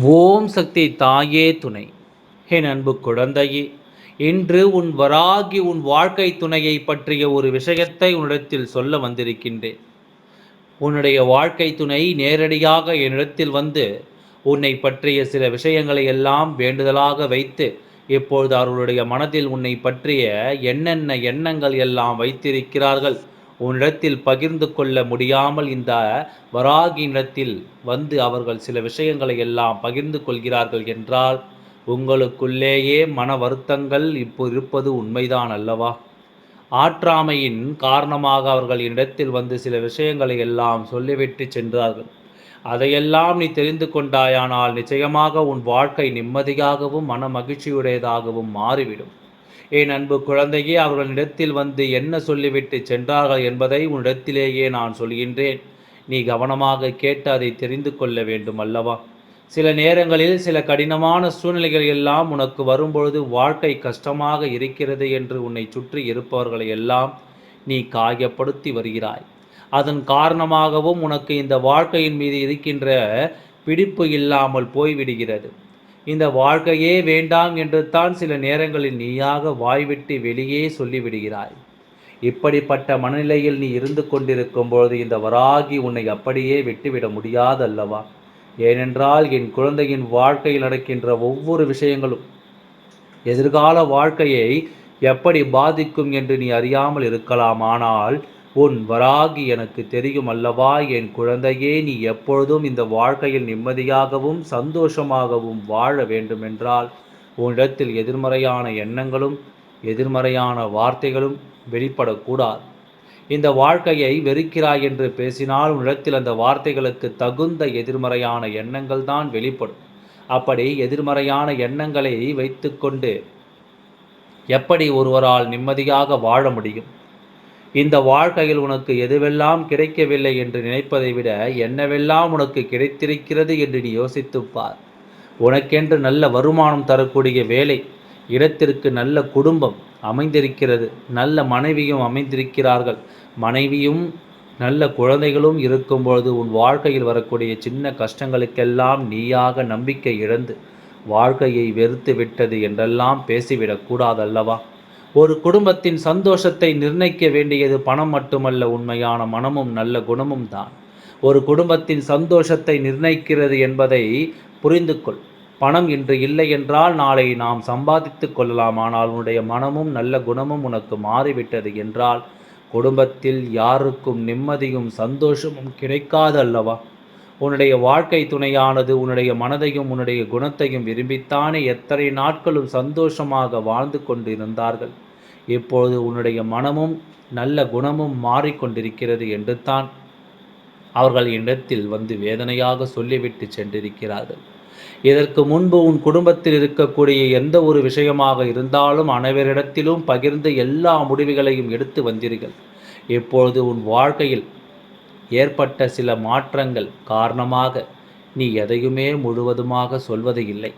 ஓம் சக்தி தாயே துணை. என் அன்பு குழந்தையே இன்று உன் வராகி உன் வாழ்க்கை துணையை பற்றிய ஒரு விஷயத்தை உன்னிடத்தில் சொல்ல வந்திருக்கின்றேன். உன்னுடைய வாழ்க்கை துணை நேரடியாக என்னிடத்தில் வந்து உன்னை பற்றிய சில விஷயங்களை எல்லாம் வேண்டுதலாக வைத்து இப்பொழுது அவர்களுடைய மனதில் உன்னை பற்றிய என்னென்ன எண்ணங்கள் எல்லாம் வைத்திருக்கிறார்கள் உன்னிடத்தில் பகிர்ந்து கொள்ள முடியாமல் இந்த வராகினிடத்தில் வந்து அவர்கள் சில விஷயங்களை எல்லாம் பகிர்ந்து கொள்கிறார்கள் என்றால் உங்களுக்குள்ளேயே மன வருத்தங்கள் இப்போ இருப்பது உண்மைதான் அல்லவா? ஆற்றாமையின் காரணமாக அவர்கள் என்னிடத்தில் வந்து சில விஷயங்களை எல்லாம் சொல்லிவிட்டு சென்றார்கள். அதையெல்லாம் நீ தெரிந்து கொண்டாயானால் நிச்சயமாக உன் வாழ்க்கை நிம்மதியாகவும் மன மகிழ்ச்சியுடையதாகவும் மாறிவிடும். என் அன்பு குழந்தையே அவர்களிடத்தில் வந்து என்ன சொல்லிவிட்டு சென்றார்கள் என்பதை உன்னிடத்திலேயே நான் சொல்கின்றேன். நீ கவனமாக கேட்டு அதை தெரிந்து கொள்ள வேண்டும் அல்லவா? சில நேரங்களில் சில கடினமான சூழ்நிலைகள் எல்லாம் உனக்கு வரும்பொழுது வாழ்க்கை கஷ்டமாக இருக்கிறது என்று உன்னை சுற்றி இருப்பவர்களை எல்லாம் நீ காயப்படுத்தி வருகிறாய். அதன் காரணமாகவும் உனக்கு இந்த வாழ்க்கையின் மீது இருக்கின்ற பிடிப்பு இல்லாமல் போய்விடுகிறது. இந்த வாழ்க்கையே வேண்டாம் என்று தான் சில நேரங்களில் நீயாக வாய்விட்டு வெளியே சொல்லிவிடுகிறாய். இப்படிப்பட்ட மனநிலையில் நீ இருந்து கொண்டிருக்கும் பொழுது இந்த வராகி உன்னை அப்படியே விட்டுவிட முடியாதல்லவா? ஏனென்றால் என் குழந்தையின் வாழ்க்கையில் நடக்கின்ற ஒவ்வொரு விஷயங்களும் எதிர்கால வாழ்க்கையை எப்படி பாதிக்கும் என்று நீ அறியாமல் இருக்கலாம். ஆனால் உன் வராகி எனக்கு தெரியும் அல்லவா? என் குழந்தையே நீ எப்பொழுதும் இந்த வாழ்க்கையில் நிம்மதியாகவும் சந்தோஷமாகவும் வாழ வேண்டுமென்றால் உன்னிடத்தில் எதிர்மறையான எண்ணங்களும் எதிர்மறையான வார்த்தைகளும் வெளிப்படக்கூடாது. இந்த வாழ்க்கையை வெறுக்கிறாய் என்று பேசினால் உன்னிடத்தில் அந்த வார்த்தைகளுக்கு தகுந்த எதிர்மறையான எண்ணங்கள் தான் வெளிப்படும். அப்படி எதிர்மறையான எண்ணங்களை வைத்துக்கொண்டு எப்படி ஒருவரால் நிம்மதியாக வாழ முடியும்? இந்த வாழ்க்கையில் உனக்கு எதுவெல்லாம் கிடைக்கவில்லை என்று நினைப்பதை விட என்னவெல்லாம் உனக்கு கிடைத்திருக்கிறது என்று நீ யோசித்துப்பார். உனக்கென்று நல்ல வருமானம் தரக்கூடிய வேலை இடத்திற்கு நல்ல குடும்பம் அமைந்திருக்கிறது நல்ல மனைவியும் அமைந்திருக்கிறார்கள். மனைவியும் நல்ல குழந்தைகளும் இருக்கும்பொழுது உன் வாழ்க்கையில் வரக்கூடிய சின்ன கஷ்டங்களுக்கெல்லாம் நீயாக நம்பிக்கை இழந்து வாழ்க்கையை வெறுத்து விட்டது என்றெல்லாம் பேசிவிடக்கூடாதல்லவா? ஒரு குடும்பத்தின் சந்தோஷத்தை நிர்ணயிக்க வேண்டியது பணம் மட்டுமல்ல உண்மையான மனமும் நல்ல குணமும் தான். ஒரு குடும்பத்தின் சந்தோஷத்தை நிர்ணயிக்கிறது என்பதை புரிந்து கொள். பணம் இன்று இல்லை என்றால் நாளை நாம் சம்பாதித்து கொள்ளலாம். ஆனால் உன்னுடைய மனமும் நல்ல குணமும் உனக்கு மாறிவிட்டது என்றால் குடும்பத்தில் யாருக்கும் நிம்மதியும் சந்தோஷமும் கிடைக்காது அல்லவா? உன்னுடைய வாழ்க்கை துணையானது உன்னுடைய மனதையும் உன்னுடைய குணத்தையும் விரும்பித்தானே எத்தனை நாட்களும் சந்தோஷமாக வாழ்ந்து கொண்டிருந்தார்கள். இப்பொழுது உன்னுடைய மனமும் நல்ல குணமும் மாறிக்கொண்டிருக்கிறது என்று தான் அவர்கள் இடத்தில் வந்து வேதனையாக சொல்லிவிட்டு சென்றிருக்கிறார்கள். இதற்கு முன்பு உன் குடும்பத்தில் இருக்கக்கூடிய எந்த ஒரு விஷயமாக இருந்தாலும் அனைவரிடத்திலும் பகிர்ந்து எல்லா முடிவுகளையும் எடுத்து வந்தீர்கள். இப்பொழுது உன் வாழ்க்கையில் ஏற்பட்ட சில மாற்றங்கள் காரணமாக நீ எதையுமே முழுவதுமாக சொல்வது இல்லை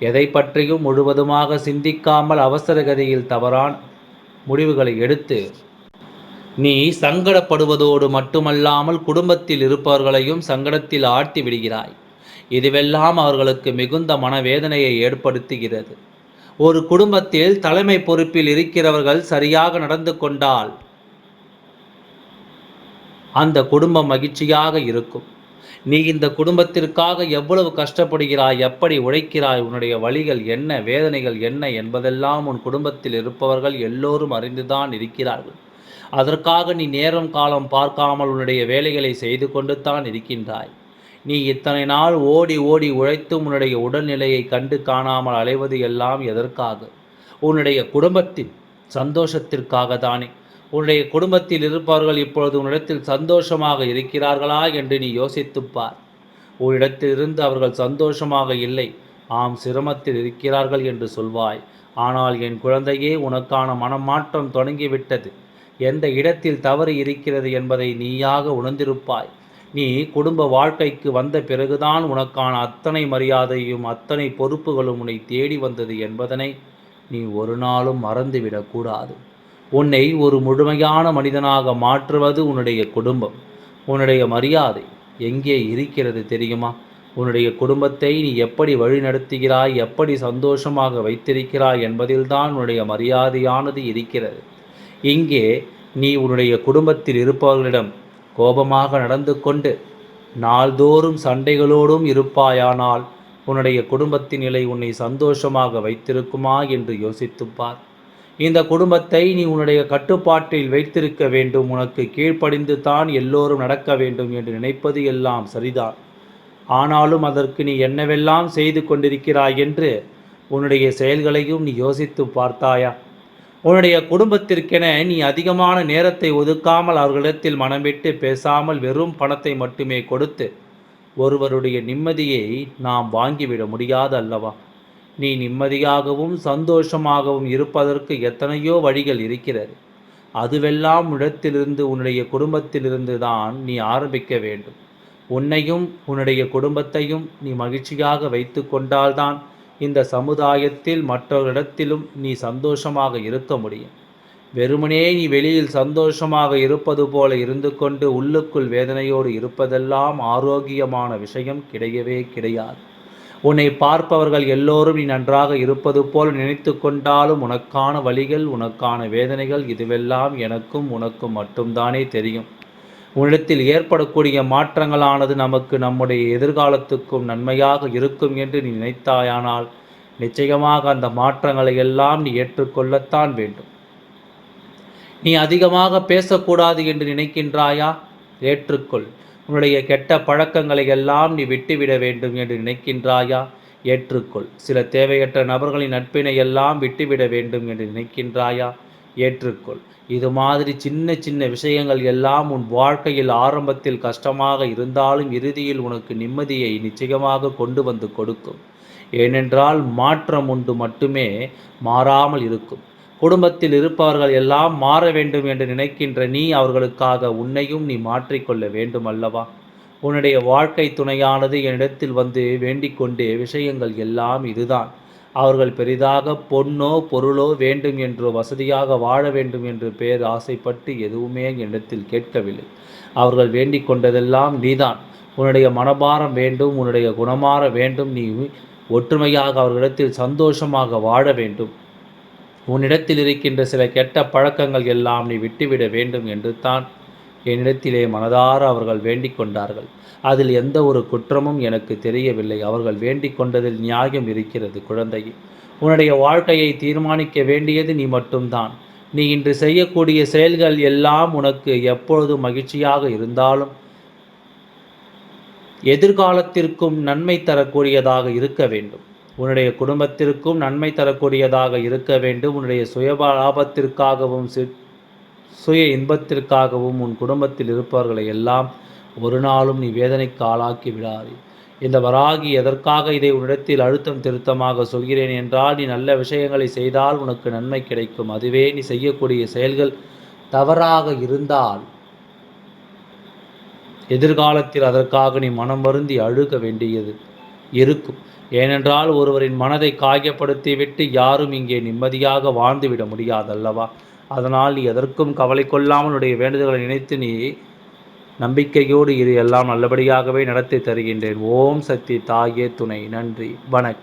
எதை பற்றியும் முழுவதுமாக சிந்திக்காமல் அவசரகதியில் தவறான முடிவுகளை எடுத்து நீ சங்கடப்படுவதோடு மட்டுமல்லாமல் குடும்பத்தில் இருப்பவர்களையும் சங்கடத்தில் ஆழ்த்தி விடுகிறாய். இதுவெல்லாம் அவர்களுக்கு மிகுந்த மனவேதனையை ஏற்படுத்துகிறது. ஒரு குடும்பத்தில் தலைமை பொறுப்பில் இருக்கிறவர்கள் சரியாக நடந்து கொண்டால் அந்த குடும்பம் மகிழ்ச்சியாக இருக்கும். நீ இந்த குடும்பத்திற்காக எவ்வளவு கஷ்டப்படுகிறாய் எப்படி உழைக்கிறாய் உன்னுடைய வழிகள் என்ன வேதனைகள் என்ன என்பதெல்லாம் உன் குடும்பத்தில் இருப்பவர்கள் எல்லோரும் அறிந்துதான் இருக்கிறார்கள். அதற்காக நீ நேரம் காலம் பார்க்காமல் உன்னுடைய வேலைகளை செய்து கொண்டு தான் இருக்கின்றாய். நீ இத்தனை நாள் ஓடி ஓடி உழைத்தும் உன்னுடைய உடல்நிலையை கண்டு காணாமல் அலைவது எல்லாம் எதற்காக? உன்னுடைய குடும்பத்தின் சந்தோஷத்திற்காக தானே. உன்னுடைய குடும்பத்தில் இருப்பவர்கள் இப்பொழுது உன்னிடத்தில் சந்தோஷமாக இருக்கிறார்களா என்று நீ யோசித்துப்பார் உன்னிடத்திலிருந்து அவர்கள் சந்தோஷமாக இல்லை ஆம் சிரமத்தில் இருக்கிறார்கள் என்று சொல்வாய். ஆனால் என் குழந்தையே உனக்கான மனமாற்றம் தொடங்கிவிட்டது. எந்த இடத்தில் தவறு இருக்கிறது என்பதை நீயாக உணர்ந்திருப்பாய். நீ குடும்ப வாழ்க்கைக்கு வந்த பிறகுதான் உனக்கான அத்தனை மரியாதையும் அத்தனை பொறுப்புகளும் உன்னை தேடி வந்தது என்பதனை நீ ஒரு நாளும் மறந்துவிடக்கூடாது. உன்னை ஒரு முழுமையான மனிதனாக மாற்றுவது உன்னுடைய குடும்பம். உன்னுடைய மரியாதை எங்கே இருக்கிறது தெரியுமா? உன்னுடைய குடும்பத்தை நீ எப்படி வழிநடத்துகிறாய்? எப்படி சந்தோஷமாக வைத்திருக்கிறாய் என்பதில்தான் உன்னுடைய மரியாதையானது இருக்கிறது. இங்கே நீ உன்னுடைய குடும்பத்தில் இருப்பவர்களிடம் கோபமாக நடந்து கொண்டு நாள்தோறும் சண்டைகளோடும் இருப்பாயானால் உன்னுடைய குடும்பத்தின் நிலை உன்னை சந்தோஷமாக வைத்திருக்குமா என்று யோசித்துப்பார் இந்த குடும்பத்தை நீ உன்னுடைய கட்டுப்பாட்டில் வைத்திருக்க வேண்டும். உனக்கு கீழ்ப்படிந்து தான் எல்லோரும் நடக்க வேண்டும் என்று நினைப்பது எல்லாம் சரிதான். ஆனாலும் அதற்கு நீ என்னவெல்லாம் செய்து கொண்டிருக்கிறாய் என்று உன்னுடைய செயல்களையும் நீ யோசித்து பார்த்தாயா? உன்னுடைய குடும்பத்திற்கென நீ அதிகமான நேரத்தை ஒதுக்காமல் அவர்களிடத்தில் மனம் விட்டு பேசாமல் வெறும் பணத்தை மட்டுமே கொடுத்து ஒருவருடைய நிம்மதியை நாம் வாங்கிவிட முடியாது அல்லவா? நீ நிம்மதியாகவும் சந்தோஷமாகவும் இருப்பதற்கு எத்தனையோ வழிகள் இருக்கிறது. அதுவெல்லாம் இடத்திலிருந்து உன்னுடைய குடும்பத்திலிருந்து தான் நீ ஆரம்பிக்க வேண்டும். உன்னையும் உன்னுடைய குடும்பத்தையும் நீ மகிழ்ச்சியாக வைத்து கொண்டால்தான் இந்த சமுதாயத்தில் மற்றவரிடத்திலும் நீ சந்தோஷமாக இருக்க முடியும். வெறுமனே நீ வெளியில் சந்தோஷமாக இருப்பது போல இருந்து கொண்டு உள்ளுக்குள் வேதனையோடு இருப்பதெல்லாம் ஆரோக்கியமான விஷயம் கிடையவே கிடையாது. உன்னை பார்ப்பவர்கள் எல்லோரும் நீ நன்றாக இருப்பது போல் நினைத்து கொண்டாலும் உனக்கான வழிகள் உனக்கான வேதனைகள் இதுவெல்லாம் எனக்கும் உனக்கும் மட்டும்தானே தெரியும். உன்னிடத்தில் ஏற்படக்கூடிய மாற்றங்களானது நமக்கு நம்முடைய எதிர்காலத்துக்கும் நன்மையாக இருக்கும் என்று நீ நினைத்தாயானால் நிச்சயமாக அந்த மாற்றங்களை எல்லாம் நீ ஏற்றுக்கொள்ளத்தான் வேண்டும். நீ அதிகமாக பேசக்கூடாது என்று நினைக்கின்றாயா? ஏற்றுக்கொள். உன்னுடைய கெட்ட பழக்கங்களை எல்லாம் நீ விட்டுவிட வேண்டும் என்று நினைக்கின்றாயா? ஏற்றுக்கொள். சில தேவையற்ற நபர்களின் நட்பினை எல்லாம் விட்டுவிட வேண்டும் என்று நினைக்கின்றாயா? ஏற்றுக்கொள். இது மாதிரி சின்ன சின்ன விஷயங்கள் எல்லாம் உன் வாழ்க்கையில் ஆரம்பத்தில் கஷ்டமாக இருந்தாலும் இறுதியில் உனக்கு நிம்மதியை நிச்சயமாக கொண்டு வந்து கொடுக்கும். ஏனென்றால் மாற்றம் உண்டு மட்டுமே மாறாமல் இருக்கும். குடும்பத்தில் இருப்பவர்கள் எல்லாம் மாற வேண்டும் என்று நினைக்கின்ற நீ அவர்களுக்காக உன்னையும் நீ மாற்றிக்கொள்ள வேண்டும் அல்லவா உன்னுடைய வாழ்க்கை துணையானது என்னிடத்தில் வந்து வேண்டிக் கொண்டே விஷயங்கள் எல்லாம் இதுதான். அவர்கள் பெரிதாக பொன்னோ பொருளோ வேண்டும் என்றோ வசதியாக வாழ வேண்டும் என்று பேர் ஆசைப்பட்டு எதுவுமே என்னிடத்தில் கேட்கவில்லை. அவர்கள் வேண்டிக் கொண்டதெல்லாம் நீதான். உன்னுடைய மனபாரம் வேண்டும் உன்னுடைய குணமாற வேண்டும். நீ ஒற்றுமையாக அவர்களிடத்தில் சந்தோஷமாக வாழ வேண்டும். உன்னிடத்தில் இருக்கின்ற சில கெட்ட பழக்கங்கள் எல்லாம் நீ விட்டுவிட வேண்டும் என்று தான் என்னிடத்திலே மனதார அவர்கள் வேண்டிக் கொண்டார்கள். அதில் எந்த ஒரு குற்றமும் எனக்கு தெரியவில்லை. அவர்கள் வேண்டிக் கொண்டதில் நியாயம் இருக்கிறது குழந்தை. உன்னுடைய வாழ்க்கையை தீர்மானிக்க வேண்டியது நீ மட்டும்தான். நீ இன்று செய்யக்கூடிய செயல்கள் எல்லாம் உனக்கு எப்பொழுது மகிழ்ச்சியாக இருந்தாலும் எதிர்காலத்திற்கும் நன்மை தரக்கூடியதாக இருக்க வேண்டும். உன்னுடைய குடும்பத்திற்கும் நன்மை தரக்கூடியதாக இருக்க வேண்டும். உன்னுடைய சுய லாபத்திற்காகவும் சுய இன்பத்திற்காகவும் உன் குடும்பத்தில் இருப்பவர்களை எல்லாம் ஒரு நாளும் நீ வேதனைக்கு ஆளாக்கி விடாதே. இந்த வராகி எதற்காக இதை உன்னிடத்தில் அழுத்தம் திருத்தமாக சொல்கிறேன் என்றால் நீ நல்ல விஷயங்களை செய்தால் உனக்கு நன்மை கிடைக்கும். அதுவே நீ செய்யக்கூடிய செயல்கள் தவறாக இருந்தால் எதிர்காலத்தில் அதற்காக நீ மனம் வருந்தி அழுக வேண்டியது. இருக்கும். ஏனென்றால் ஒருவரின் மனதை காயப்படுத்திவிட்டு யாரும் இங்கே நிம்மதியாக வாழ்ந்துவிட முடியாதல்லவா? அதனால் நீ எதற்கும் கவலை கொள்ளாமல் உடைய வேண்டுதல்களை நினைத்து நீ நம்பிக்கையோடு இரு எல்லாம் நல்லபடியாகவே நடத்தி தருகின்றேன். ஓம் சக்தி தாயே துணை. நன்றி. வணக்கம்.